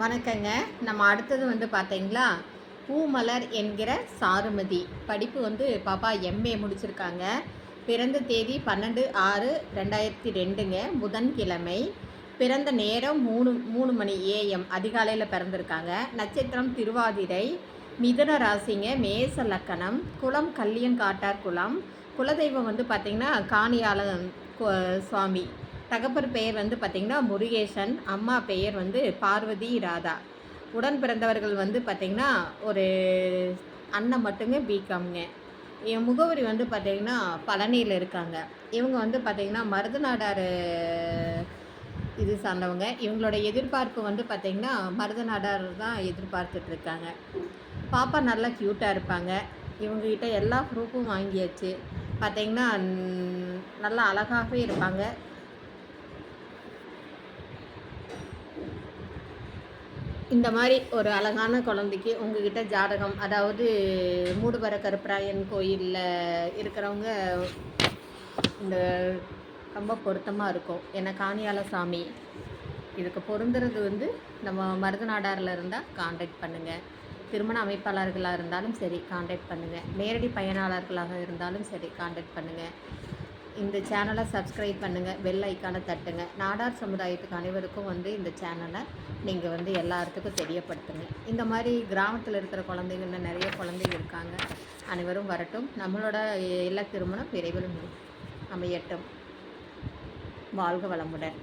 வணக்கங்க. நம்ம அடுத்தது வந்து பார்த்தீங்களா பூமலர் என்கிற சாருமதி. படிப்பு வந்து பாப்பா எம்ஏ முடிச்சிருக்காங்க. பிறந்த தேதி பன்னெண்டு ஆறு ரெண்டாயிரத்தி ரெண்டுங்க. புதன்கிழமை. பிறந்த நேரம் மூணு மூணு மணி ஏஎம் அதிகாலையில் பிறந்திருக்காங்க. நட்சத்திரம் திருவாதிரை. மிதுன ராசிங்க. மேச லக்கணம். குளம் கல்லியங்காட்டார் குளம். குலதெய்வம் வந்து பார்த்திங்கன்னா காணியாளன் சுவாமி. தகப்பர் பெயர் வந்து பார்த்திங்கன்னா முருகேசன் அம்மா பெயர் வந்து பார்வதி ராதா. உடன் பிறந்தவர்கள் வந்து பார்த்திங்கன்னா ஒரு அண்ணன் மட்டுங்க பிகாம்ங்க என் முகவரி வந்து பார்த்திங்கன்னா பழனியில் இருக்காங்க. இவங்க வந்து பார்த்திங்கன்னா மருதநாடார் இது சார்ந்தவங்க. இவங்களோட எதிர்பார்ப்பு வந்து பார்த்திங்கன்னா மருதநாடார் தான் எதிர்பார்த்துட்ருக்காங்க பாப்பா நல்லா க்யூட்டாக இருப்பாங்க. இவங்ககிட்ட எல்லா ப்ரூஃபும் வாங்கியாச்சு. பார்த்திங்கன்னா நல்லா அழகாகவே இருப்பாங்க. இந்த மாதிரி ஒரு அழகான குழந்தைக்கு உங்ககிட்ட ஜாதகம் அதாவது மூடுபர கருப்பராயன் கோயிலில் இருக்கிறவங்க இந்த ரொம்ப பொருத்தமாக இருக்கும். ஏன்னா காணியால சாமி இதுக்கு பொருந்துறது வந்து நம்ம மருதநாடாரில் இருந்தால் காண்டாக்ட் பண்ணுங்கள் திருமண அமைப்பாளர்களாக இருந்தாலும் சரி காண்டாக்ட் பண்ணுங்கள் நேரடி பயனாளர்களாக இருந்தாலும் சரி காண்டாக்ட் பண்ணுங்கள் இந்த சேனலை சப்ஸ்கிரைப் பண்ணுங்கள் பெல் ஐக்கானை தட்டுங்க. நாடார் சமுதாயத்துக்கு அனைவருக்கும் வந்து இந்த சேனலை நீங்கள் வந்து எல்லாத்துக்கும் தெரியப்படுத்துங்க. இந்த மாதிரி கிராமத்தில் இருக்கிற குழந்தைங்கள்ல நிறைய குழந்தைங்க இருக்காங்க. அனைவரும் வரட்டும். நம்மளோட இல்ல திருமணம் விரைவில் அமையட்டும். வாழ்க வளமுடன்.